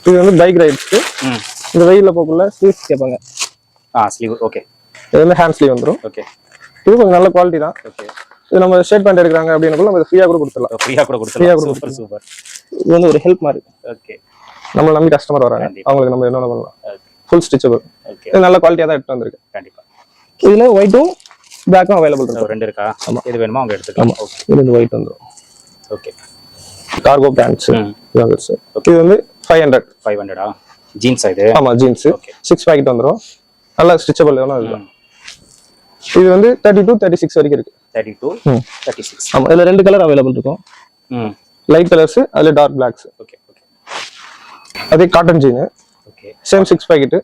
இது வந்து பைக் ரைட்ஸ்க்கு இந்த வெயில்ல போக்குள்ள ஸ்லீவ்ஸ் கேட்பாங்க. ஆ ஸ்லீவ் ஓகே இது வந்து ஹேண்ட் ஸ்லீவ் வந்துரும். ஓகே இது கொஞ்சம் நல்ல குவாலிட்டி தான். ஓகே இது நம்ம ஷர்ட் பேண்ட் எடுக்கிறாங்க அப்படின்னு நம்ம ஃப்ரீயா கூட கொடுத்துடலாம். ஃப்ரீயா கூட கொடுத்துருலாம் சூப்பர் சூப்பர் இது வந்து ஒரு ஹெல்ப் மாதிரி. ஓகே நம்மள நம்பி கஸ்டமர் வராங்க. அவங்களுக்கு நம்ம என்ன பண்ணலாம்? ஃபுல் ஸ்டிச்சபிள் இது நல்ல குவாலிட்டியா தான் எடுத்து வந்திருக்கு. கண்டிப்பா. இதுல ஒயிட்டும் பிளாக்கும் அவைலபிள் So, இருக்கும் ரெண்டு இருக்கா? எது வேணுமோ அவங்க எடுத்துக்கலாம். இது வந்து ஒயிட் வந்துடும் ஓகே கார்கோ பேண்ட்ஸ் இது வந்து ஃபைவ் ஹண்ட்ரட் ஃபைவ் ஹண்ட்ரடா ஜீன்ஸ் இது? ஆமா ஜீன்ஸ். சிக்ஸ் பாக்கெட் வந்துடும் நல்லா ஸ்டிச்சபிள் வேணும் அதுதான் இது வந்து தேர்ட்டி டூ தேர்ட்டி சிக்ஸ் வரைக்கும் இருக்கு. Thirty two. தேர்ட்டி சிக்ஸ் ஆமா இதுல ரெண்டு கலர் அவைலபிள் இருக்கும். ம். லைட் கலர்ஸ் அதுல டார்க் பிளாக்ஸ் ஓகே ஓகே அதே cotton jean okay same six pocket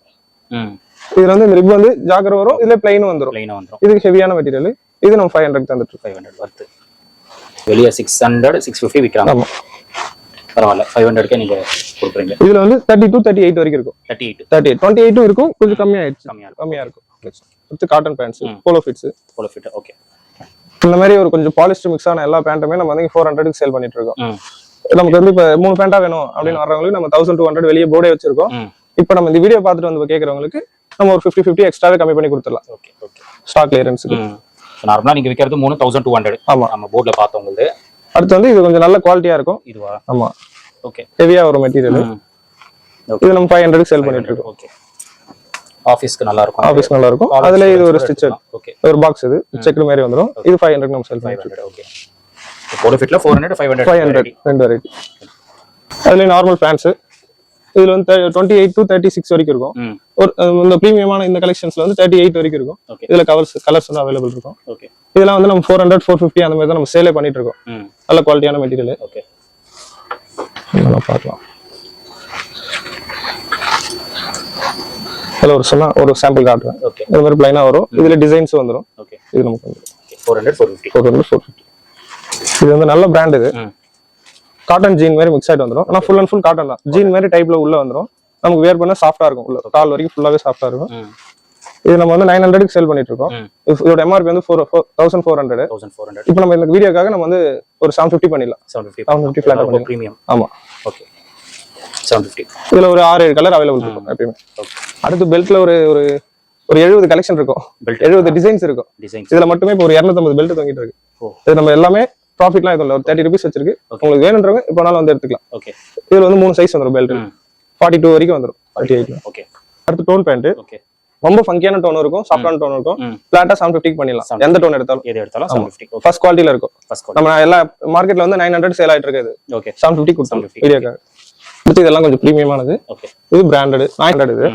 ம். இதுல வந்து இந்த ரிப் வந்து ஜாகர் வரும் இதுல பிளைன் வந்துரும். ப்ளைனாக வந்துடும் இதுக்கு ஹெவியான மெட்டீரியல் இது நம்ம ஃபைவ் ஹண்ட்ரட் தந்துட்டு ஃபைவ் ஹண்ட்ரட் ஒர்த்து வெளியே சிக்ஸ் ஹண்ட்ரட் சிக்ஸ் ஃபிஃப்டி விற்கிறாங்க ஆமா. பரவாயில்ல ஃபைவ் ஹண்ட்ரட்க்கே நீங்கள் கொடுக்குறீங்க. இதுல வந்து தேர்ட்டி டூ தேர்ட்டி எயிட் வரைக்கும் இருக்கும். Thirty eight thirty eight twenty எயிட்டும் இருக்கும் கொஞ்சம் கம்மியாயிடுச்சு. கம்மியாக இருக்கும். கம்மியா இருக்கும். அடுத்து cotton pants polo fits polo fit okay இந்த மாதிரி ஒரு கொஞ்சம் பாலிஸ்டர் மிக்ஸ் ஆன எல்லா பேண்ட்டுமே நம்ம வந்து ஃபோர் ஹண்ட்ரடுக்கு சேல் பண்ணிட்டு இருக்கோம் நமக்கு வந்து இப்போ மூணு பேண்டா வேணும் அப்படின்னு வர்றவங்களுக்கு நம்ம தௌசண்ட் டூ ஹண்ட்ரட் வெளியே போர்டே வச்சிருக்கோம். இப்போ நம்ம இந்த வீடியோ பார்த்துட்டு வந்து கேட்கறவங்களுக்கு நம்ம ஒரு ஃபிஃப்டி ஃபிஃப்டி எக்ஸ்ட்ராவே கம்மி பண்ணி கொடுத்துடலாம். ஓகே ஓகே ஸ்டாக் கிளியரன்ஸுக்கு நார்மலாக நீங்கள் விற்கிறது மூணு தௌசண்ட் டூ ஹண்ட்ரட் ஆமா. நம்ம போர்டில் பார்த்தவங்களுக்கு அடுத்து வந்து இது கொஞ்சம் நல்ல குவாலிட்டியா இருக்கும். இதுவா? ஆமா. ஓகே ஹெவியா ஒரு மெட்டீரியல் இது நம்ம ஃபைவ் ஹண்ட்ரட் சேல் பண்ணிட்டு இருக்கோம் ஓகே ஆஃபீஸ்க்கு நல்லா இருக்கும் ஆஃபீஸ் நல்லா இருக்கும் அதுல இது ஒரு ஸ்டிச்சர். ஓகே ஒரு பாக்ஸ் இது. செக் மாதிரி வந்துரும். இது ஃபைவ் ஹண்ட்ரட் நம்ம சேல் பண்ணிட்டு okay polo ஃபிட்ல four hundred five hundred five hundred ரெண்டு வெரைட்டி அதுல நார்மல் பேண்ட்ஸ் இதுல வந்து twenty eight to thirty six வரைக்கும் இருக்கும். ஒரு இந்த ப்ரீமியமான இந்த கலெக்ஷன்ஸ்ல வந்து தேர்ட்டி எயிட் வரைக்கும் இருக்கும். இதுல கவர்ஸ் கலர்ஸ் வந்து அவைலபிள் இருக்கும். ஓகே இதெல்லாம் வந்து நம்ம ஃபோர் ஹண்ட்ரட் ஃபோர் ஃபிஃப்டி அந்த மாதிரி தான் நம்ம சேலே பண்ணிட்டு இருக்கோம். நல்ல குவாலிட்டியான மெட்டீரியல் ஓகே பார்க்கலாம். இதுல ஒரு சொன்னா ஒரு சாம்பிள் காட்டுறேன். ஓகே இது மாதிரி பிளைனா வரும். இதுல டிசைன்ஸ் வந்துரும். ஓகே இது நமக்கு வந்து four hundred four fifty four hundred four fifty இது வந்து நல்ல பிராண்ட் இது. காட்டன் ஜீன் மாதிரி மிக்ஸ் ஆயிட்டு வந்துரும். ஆனா ஃபுல் அண்ட் ஃபுல் காட்டன் தான். ஜீன் மாதிரி டைப்ல உள்ள வந்துரும். நமக்கு வேர் பண்ணா சாஃப்டா இருக்கும் உள்ள. கால் வரைக்கும் ஃபுல்லாவே சாஃப்டா இருக்கும். ம் இது நம்ம வந்து நைன் ஹண்ட்ரடுக்கு சேல் பண்ணிட்டு இருக்கோம் இது- இதோட எம்ஆர்பி வந்து ஃபோர் தௌசண்ட் ஃபோர் ஹண்ட்ரட் இப்போ நம்ம இந்த வீடியோக்காக நம்ம வந்து ஒரு செவன் ஃபிஃப்டி பண்ணிடலாம். Seven fifty seven fifty flat பண்ணிடலாம். ப்ரீமியம் ஆமா. ஓகே செவன் ஃபிஃப்டி இதுல ஒரு ஆறு ஏழு கலர் அவைலபிள் இருக்கும் எப்பயுமே. அடுத்து பெல்ட்ல ஒரு ஒரு ஒரு எழுபது கலெக்ஷன் இருக்கும். Belt. எழுபது டிசைன்ஸ் இருக்கும். இதுல மட்டுமே இப்போ ஒரு இரநூத்தம்பது பெல்ட் தொங்கிட்டு இருக்கு. இது நம்ம எல்லாமே ப்ராஃபிட்லாம் எதுவும் இல்லை. ஒரு தேர்ட்டி ருபீஸ் வச்சிருக்கு. உங்களுக்கு வேணுன்றவங்க இப்போ நாளும் வந்து எடுத்துக்கலாம். ஓகே இதுல வந்து மூணு சைஸ் வந்துரும் பெல்ட் ஃபார்ட்டி டூ வரைக்கும் வந்துரும். ஃபார்ட்டி எயிட் ஓகே அடுத்து டோன் பேண்ட் ஓகே ரொம்ப ஃபங்கியான டோன் இருக்கும். சாஃப்டான டோன் இருக்கும். பிளாட்டா செவன் ஃபிஃப்டிக்கு பண்ணிடலாம். எந்த டோன் எடுத்தாலும். எது எடுத்தாலும் செவன் ஃபிஃப்டி ஃபர்ஸ்ட் குவாலிட்டியில இருக்கும். நம்ம எல்லா மார்க்கெட்ல வந்து நைன் ஹண்ட்ரட் சேல் ஆயிட்டு இருக்குது. ஓகே செவன் ஃபிஃப்டி கொடுத்தோம். 750. வீடியோக்காக அடுத்து இதெல்லாம் கொஞ்சம் ப்ரீமியமானது இது பிராண்டட் ஹண்ட்ரட் இது.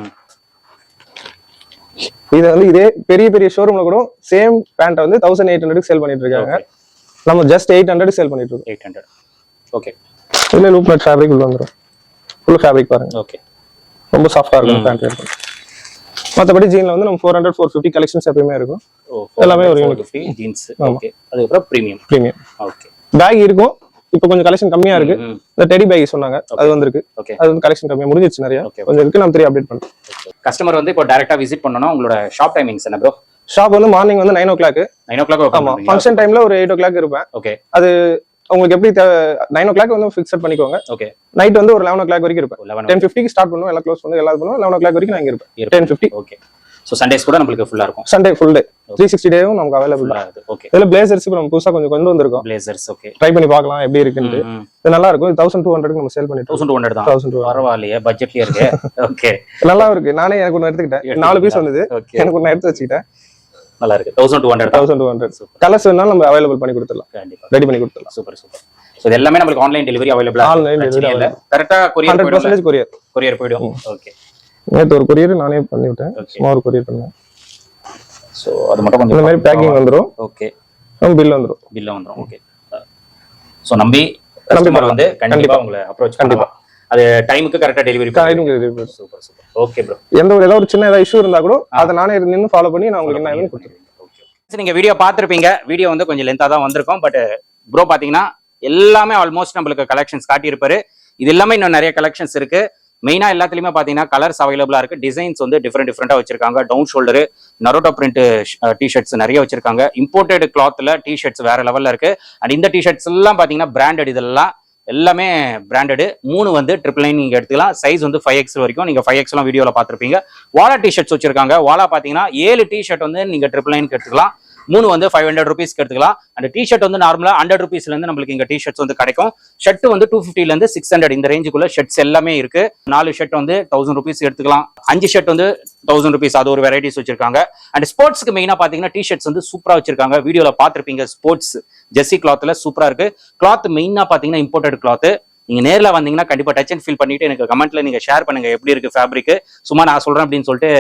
இது வந்து இதே பெரிய பெரிய ஷோரூம்ல கூட சேம் பேண்ட்டை வந்து தௌசண்ட் எயிட் ஹண்ட்ரட் சேல் பண்ணிட்டு இருக்காங்க. நம்ம ஜஸ்ட் எயிட் ஹண்ட்ரட் சேல் பண்ணிட்டு இருக்கோம். எயிட் ஹண்ட்ரட் ஓகே இதுல லூப் நட் ஃபேப்ரிக் உள்ள வந்துரும். ஃபுல் ஃபேப்ரிக் பாருங்க. ஓகே ரொம்ப சாஃப்டா இருக்கும் பேண்ட் மற்றபடி ஜீன்ல வந்து நம்ம four hundred four fifty collections எப்பயுமே இருக்கும். எல்லாமே ஒரு. ஃபிஃப்டி ஜீன்ஸ் ஓகே அதுக்கப்புறம் ப்ரீமியம் ப்ரீமியம் ஓகே பேக் இருக்கும். இப்போ கொஞ்சம் கலெக்ஷன் கம்மியா இருக்கு. இந்த டெடி பேக் சொன்னாங்க. அது வந்திருக்கு. அது வந்து கலெக்ஷன் கம்மியா முடிஞ்சிச்சு நிறைய. கொஞ்சம் இருக்கு. நம்ம த்ரீ அப்டேட் பண்ணுறோம் கஸ்டமர் வந்து இப்போ டைரக்டா விசிட் பண்ணனும் உங்களோட ஷாப் டைமிங்ஸ் என்ன ப்ரோ ஷாப் வந்து மார்னிங் வந்து nine o'clock nine o'clock ஆமா ஃபங்க்ஷன் டைம்ல ஒரு எயிட் ஓ கிளாக் இருப்பேன் ஓகே உங்களுக்கு எப்படி நைன் ஓ கிளாக் வந்து ஃபிக்ஸட் பண்ணிக்கோங்க. ஓகே நைட் வந்து ஒரு லெவன் ஓ கிளாக் வரைக்கும் இருப்பேன். டென் ஃபிஃப்டிக்கு ஸ்டார்ட் பண்ணுவோம் எல்லாம் க்ளோஸ் பண்ணுவோம். எல்லாம் பண்ணுவோம். லெவன் ஓ கிளாக் வரைக்கும் நான் இருப்பேன். Ten fifty okay so Sundays கூட நம்மளுக்கு ஃபுல்லா இருக்கும். Sunday full day three sixty டேவும் நமக்கு அவைலபிள் ஃபுல்லா ஓகே இதுல பிளேசர்ஸ் இப்போ நம்ம புதுசா கொஞ்சம் கொண்டு வந்திருக்கோம். பிளேசர்ஸ் ஓகே ட்ரை பண்ணி பார்க்கலாம் எப்படி இருக்குன்னு இது நல்லா இருக்கும். தௌசண்ட் டூ ஹண்ட்ரட் நம்ம சேல் பண்ணிட்டோம். தௌசண்ட் டூ ஹண்ட்ரட் தான். தௌசண்ட் டூ பரவாயில்லையே பட்ஜெட்லயே இருக்கு. ஓகே நல்லா இருக்கு. நானே எனக்கு ஒன்று எடுத்துக்கிட்டேன். நாலு பீஸ் வந்தது. எனக்கு ஒன்று எடுத்து வச்சுக்கிட்டேன். நல்லா இருக்கு. Thousand two hundred thousand two hundred. Colours வேணாலும் நம்ம அவைலபிள் பண்ணி கொடுத்துடலாம். கண்டிப்பா. ரெடி பண்ணி கொடுத்துடலாம். சூப்பர் சூப்பர் ஸோ இது எல்லாமே நம்மளுக்கு ஆன்லைன் டெலிவரி அவைலபிளா Online delivery இல்ல. கரெக்டா courier hundred percentage courier courier போயிடும். ஓகே நேற்று ஒரு கொரியர் நானே பண்ணி விட்டேன் Okay. சும்மா ஒரு கொரியர் பண்ணேன். ஸோ அது மட்டும் இந்த கொஞ்சம் மாதிரி பேக்கிங் வந்துரும். ஓகே பில் வந்துரும். பில்ல வந்துரும். ஓகே ஸோ நம்பி கஸ்டமர் வந்து கண்டிப்பா உங்களை அப்ரோச் கண்டிப்பா. அது டைமுக்கு கரெக்டா delivery Timing super super okay bro எந்த ஒரு ஏதாவது ஒரு சின்ன ஏதாவது இஷ்யூ இருந்தா கூட அதை நானே நின்று ஃபாலோ பண்ணி நான் உங்களுக்கு என்ன கொடுத்துருவேன். நீங்க வீடியோ பார்த்திருப்பீங்க. வீடியோ வந்து கொஞ்சம் லென்த்தா தான் வந்திருக்கும். பட் ப்ரோ பாத்தீங்கன்னா எல்லாமே ஆல்மோஸ்ட் நம்மளுக்கு கலெக்ஷன்ஸ் காட்டியிருப்பாரு. இது எல்லாமே இன்னும் நிறைய கலெக்ஷன்ஸ் இருக்கு. மெயினா எல்லாத்துலயுமே பாத்தீங்கன்னா கலர்ஸ் அவைலபிளா இருக்கு. டிசைன்ஸ் வந்து டிஃப்ரெண்ட் டிஃப்ரெண்ட்டாக வச்சிருக்காங்க. Down shoulder Naruto print t-shirts நிறைய வச்சிருக்காங்க. இம்போர்ட்டட் கிளாத்தில் டிஷர்ட்ஸ் வேற லெவல்ல இருக்கு. அண்ட் இந்த டிஷர்ட்ஸ் எல்லாம் பாத்தீங்கன்னா பிராண்டட் இதெல்லாம் எல்லாமே பிராண்டடு மூணு வந்து ட்ரிபிள் நைன் நீங்கள் எடுத்துக்கலாம். சைஸ் வந்து ஃபைவ் எக்ஸ் வரைக்கும் நீங்க ஃபைவ் எக்ஸ்லாம் வீடியோவில் பார்த்துருப்பீங்க. வாலா டிஷர்ட்ஸ் வச்சிருக்காங்க. வாலா பாத்தீங்கன்னா ஏழு டிஷர்ட் வந்து நீங்க ட்ரிபிள் நைனுக்கு எடுத்துக்கலாம். மூணு வந்து ஃபைவ் ஹண்ட்ரட் ருபீஸ்க்கு எடுத்துக்கலாம். அந்த டிஷர்ட் வந்து நார்மலாக ஹண்ட்ரட் ருபீஸ்லேருந்து நம்மளுக்கு இங்க டிஷர்ட்ஸ் வந்து கிடைக்கும். ஷர்ட் வந்து டூ ஃபிஃப்டிலேருந்து சிக்ஸ் ஹண்ட்ரட் இந்த ரேஞ்சுக்குள்ள ஷர்ட்ஸ் எல்லாமே இருக்கு. நாலு ஷர்ட் வந்து தௌசண்ட் ருபீஸ் எடுத்துக்கலாம். அஞ்சு ஷர்ட் வந்து தௌசண்ட் ருபீஸ் அது ஒரு வெரைட்டிஸ் வச்சிருக்காங்க. அண்ட் ஸ்போர்ட்ஸ்க்கு மெயினா பாத்தீங்கன்னா டிஷர்ட்ஸ் வந்து சூப்பராக வச்சிருக்காங்க. வீடியோவில் பார்த்துருப்பீங்க ஸ்போர்ட்ஸ் ஜெர்சி கிளாத்தில் சூப்பராக இருக்கு. கிளாத் மெயினாக பார்த்தீங்கன்னா இம்போர்ட்டட் கிளாத் நீங்க நேரில் வந்தீங்கன்னா கண்டிப்பா டச் அண்ட் ஃபீல் பண்ணிட்டு எனக்கு கமெண்ட்ல நீங்க ஷேர் பண்ணுங்க எப்படி இருக்கு ஃபேப்ரிக் சும்மா நான் சொல்றேன் அப்படின்னு சொல்லிட்டு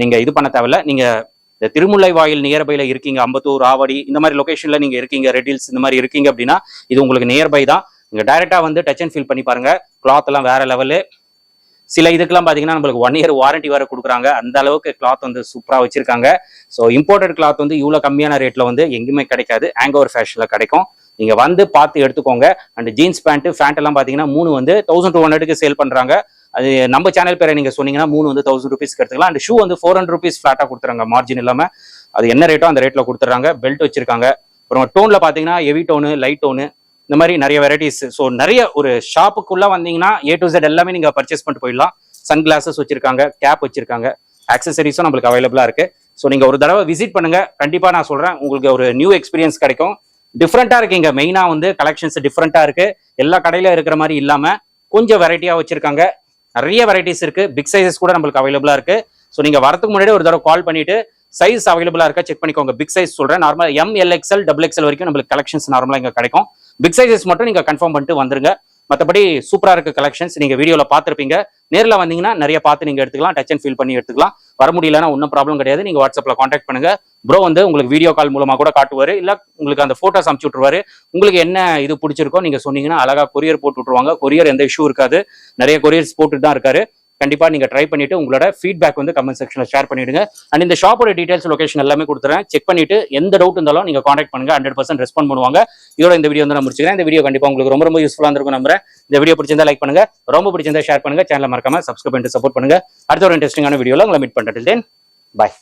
நீங்க இது பண்ண தேவையில்ல. நீங்க இந்த திருமுல்லை வாயில் நியர்பையில் இருக்கீங்க அம்பத்தூர் ஆவடி இந்த மாதிரி லொக்கேஷனில் நீங்கள் இருக்கீங்க ரெட்டில்ஸ் இந்த மாதிரி இருக்கீங்க அப்படின்னா இது உங்களுக்கு நியர்பை தான். நீங்கள் டைரெக்டாக வந்து டச் அண்ட் ஃபீல் பண்ணி பாருங்கள் கிளாத்லாம் வேறு வேற லெவலு சில இதுக்கெல்லாம் பார்த்தீங்கன்னா நம்மளுக்கு ஒன் இயர் வாரண்டி வேறு கொடுக்குறாங்க. அந்த அளவுக்கு கிளாத் வந்து சூப்பராக வச்சுருக்காங்க. ஸோ இம்போர்ட்டட் கிளாத் வந்து இவ்வளோ கம்மியான ரேட்டில் வந்து எங்கேயுமே கிடைக்காது. ஆங்கோவர் ஃபேஷனில் கிடைக்கும். நீங்கள் வந்து பார்த்து எடுத்துக்கோங்க. அண்ட் ஜீன்ஸ் பேண்ட்டு ஃபேண்ட் எல்லாம் பார்த்தீங்கன்னா மூணு வந்து தௌசண்ட் டூ ஹண்ட்ரடுக்கு சேல் பண்ணுறாங்க அது நம்ம சேனல் பேரை நீங்கள் சொன்னீங்கன்னா மூணு வந்து தௌசண்ட் ருபீஸ்க்கு எடுத்துக்கலாம். அண்ட் ஷூ வந்து ஃபோர் ஹண்ட்ரட் ருபீஸ் ஃப்ளாட்டாக கொடுத்துறாங்க மார்ஜின் இல்லாமல் அது என்ன ரேட்டோ அந்த ரேட்டில் கொடுத்துறாங்க பெல்ட் வச்சிருக்காங்க. அப்புறம் டோனில் பார்த்தீங்கன்னா ஹெவி டோனு லைட் டோனு இந்த மாதிரி நிறைய வெரைட்டிஸ் ஸோ நிறைய ஒரு ஷாப்புக்குள்ளே வந்தீங்கன்னா ஏ டு ஜெட் எல்லாமே நீங்கள் பர்ச்சேஸ் பண்ணிட்டு போயிடலாம். சன் கிளாஸஸ் வச்சிருக்காங்க கேப் வச்சிருக்காங்க. ஆக்சசரிஸும் நம்மளுக்கு அவைலபிளாக இருக்குது ஸோ நீங்கள் ஒரு தடவை விசிட் பண்ணுங்கள் கண்டிப்பாக நான் சொல்கிறேன் உங்களுக்கு ஒரு நியூ எக்ஸ்பீரியன்ஸ் கிடைக்கும். டிஃப்ரெண்ட்டாக இருக்குது இங்கே. மெயினாக வந்து கலெக்ஷன்ஸ் டிஃப்ரெண்ட்டாக இருக்குது எல்லா கடையில் இருக்கிற மாதிரி இல்லாமல் கொஞ்சம் வெரைட்டியாக வச்சுருக்காங்க. நிறைய வெரைட்டிஸ் இருக்கு. பிக் சைஸஸ் கூட நம்மளுக்கு அவைலபிளா இருக்கு. ஸோ நீங்க வரதுக்கு முன்னாடி ஒரு தடவை கால் பண்ணிட்டு சைஸ் அவைலபிளா இருக்கா செக் பண்ணிக்கோங்க. பிக் சைஸ் சொல்றேன். Normal M L XL double XL வரைக்கும் நம்மளுக்கு கலெக்ஷன்ஸ் நார்மலா இங்க கிடைக்கும். பிக் சைஸஸ் மட்டும் நீங்க கன்ஃபார்ம் பண்ணிட்டு வந்துருங்க. மற்றபடி சூப்பராக இருக்க கலெக்ஷன்ஸ் நீங்கள் வீடியோவில் பார்த்துருப்பீங்க. நேரில் வந்தீங்கன்னா நிறைய பார்த்து நீங்கள் எடுத்துக்கலாம் டச் அண்ட் ஃபீல் பண்ணி எடுத்துக்கலாம். வர முடியலன்னா ஒன்றும் ப்ராப்ளம் கிடையாது. நீங்கள் வாட்ஸ்அப்பில் காண்டாக்ட் பண்ணுங்கள் ப்ரோ வந்து உங்களுக்கு வீடியோ கால் மூலமாக கூட காட்டுவார். இல்லை உங்களுக்கு அந்த ஃபோட்டோஸ் அமுச்சு விட்ருவாரு உங்களுக்கு என்ன இது பிடிச்சிருக்கோ நீங்கள் சொன்னீங்கன்னா அழகாக கொரியர் போட்டு விட்ருவாங்க கொரியர் எந்த இஷ்யூ இருக்காது. நிறைய கொரியர்ஸ் போட்டுட்டு தான் இருக்காரு. கண்டிப்பா நீங்க ட்ரை பண்ணிட்டு உங்களோட ஃபீட்பேக் வந்து கமெண்ட் செக்ஷனில் ஷேர் பண்ணிடுங்க. அண்ட் இந்த ஷாப்போட டீடைல்ஸ் லொகேஷன் எல்லாமே கொடுத்துறேன். செக் பண்ணிவிட்டு எந்த டவுட் இருந்தாலும் நீங்க காண்டாக்ட் பண்ணுங்க. ஹண்ட்ரட் பர்சன்ட் ரெஸ்பாண்ட் பண்ணுவாங்க. இதோட இந்த வீடியோ வந்து நான் முடிச்சுக்கிறேன். இந்த வீடியோ கண்டிப்பா உங்களுக்கு ரொம்ப ரொம்ப இருக்கும் நம்புறேன். இந்த வீடியோ பிடிச்சிருந்தா லைக் பண்ணுங்க. ரொம்ப பிடிச்சிருந்தா ஷேர் பண்ணுங்கள் சேனலை மறக்காம சப்ஸ்கிரைப் பண்ணிட்டு சப்போர்ட் பண்ணுங்க. அடுத்த ஒரு இன்ட்ரெஸ்டிங்கான வீடியோவில் உங்களை மீட் பண்றேன். பாய்